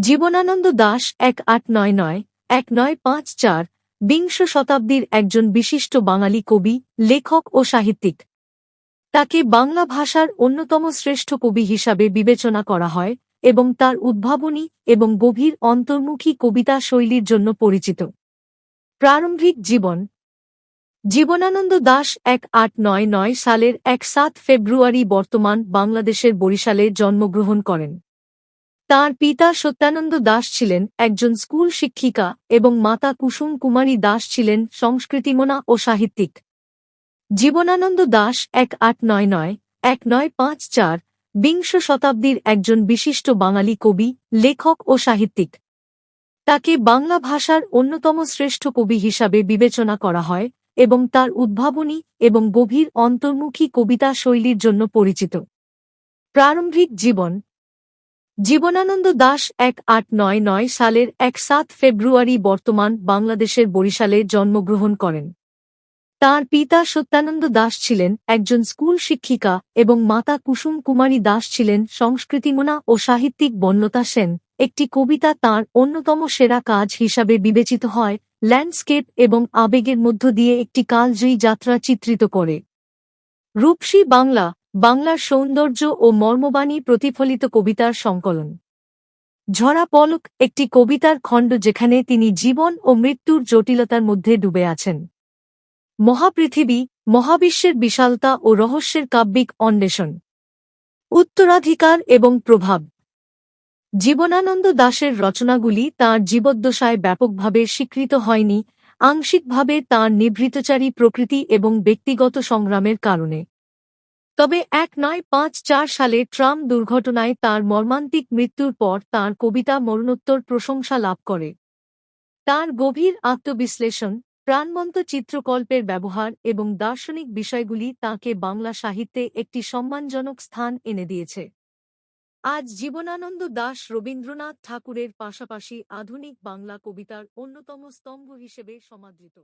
জীবনানন্দ দাশ এক আট নয় নয়, এক নয় পাঁচ চার, বিংশ শতাব্দীর একজন বিশিষ্ট বাঙালি কবি, লেখক ও সাহিত্যিক। তাকে বাংলা ভাষার অন্যতম শ্রেষ্ঠ কবি হিসাবে বিবেচনা করা হয় এবং তার উদ্ভাবনী এবং গভীর অন্তর্মুখী কবিতা শৈলীর জন্য পরিচিত। প্রারম্ভিক জীবন। জীবনানন্দ দাশ এক আট নয় নয় সালের এক সাত ফেব্রুয়ারি বর্তমান বাংলাদেশের বরিশালে জন্মগ্রহণ করেন। তার পিতা সত্যানন্দ দাস ছিলেন একজন স্কুল শিক্ষিকা এবং মাতা কুসুম কুমারী দাস ছিলেন সংস্কৃতিমনা ও সাহিত্যিক। জীবনানন্দ দাস এক আট নয় নয়, এক নয় পাঁচ চার, বিংশ শতাব্দীর একজন বিশিষ্ট বাঙালি কবি, লেখক ও সাহিত্যিক। তাকে বাংলা ভাষার অন্যতম শ্রেষ্ঠ কবি হিসাবে বিবেচনা করা হয় এবং তার উদ্ভাবনী এবং গভীর অন্তর্মুখী কবিতা শৈলীর জন্য পরিচিত। প্রারম্ভিক জীবন জীবনানন্দ দাশ এক আট নয় নয় সালের এক সাত ফেব্রুয়ারি বর্তমান বাংলাদেশের বরিশালে জন্মগ্রহণ করেন। তার পিতা সত্যানন্দ দাস ছিলেন একজন স্কুল শিক্ষিকা এবং মাতা কুসুম কুমারী দাস ছিলেন সংস্কৃতিমনা ও সাহিত্যিক বন্যতা সেন। একটি কবিতা তার অন্যতম সেরা কাজ হিসাবে বিবেচিত হয়, ল্যান্ডস্কেপ এবং আবেগের মধ্য দিয়ে একটি কালজয়ী যাত্রা চিত্রিত করে। রূপসী বাংলা বাংলার সৌন্দর্য ও মর্মবাণী প্রতিফলিত কবিতার সংকলন। ঝরা পলক একটি কবিতার খণ্ড যেখানে তিনি জীবন ও মৃত্যুর জটিলতার মধ্যে ডুবে আছেন। মহাপৃথিবী, মহাবিশ্বের বিশালতা ও রহস্যের কাব্যিক অন্বেষণ। উত্তরাধিকার এবং প্রভাব। জীবনানন্দ দাশের রচনাগুলি তাঁর জীবদ্দশায় ব্যাপকভাবে স্বীকৃত হয়নি, আংশিকভাবে তাঁর নিভৃতচারী প্রকৃতি এবং ব্যক্তিগত সংগ্রামের কারণে। তবে এক নয় পাঁচ চার সালে ট্রাম দুর্ঘটনায় তার মর্মান্তিক মৃত্যুর পর তার কবিতা মরণোত্তর প্রশংসা লাভ করে। তার গভীর আত্মবিশ্লেষণ, প্রাণবন্ত চিত্রকল্পের ব্যবহার এবং দার্শনিক বিষয়গুলি তাঁকে বাংলা সাহিত্যে একটি সম্মানজনক স্থান এনে দিয়েছে। আজ জীবনানন্দ দাশ রবীন্দ্রনাথ ঠাকুরের পাশাপাশি আধুনিক বাংলা কবিতার অন্যতম স্তম্ভ হিসেবে সমাদৃত।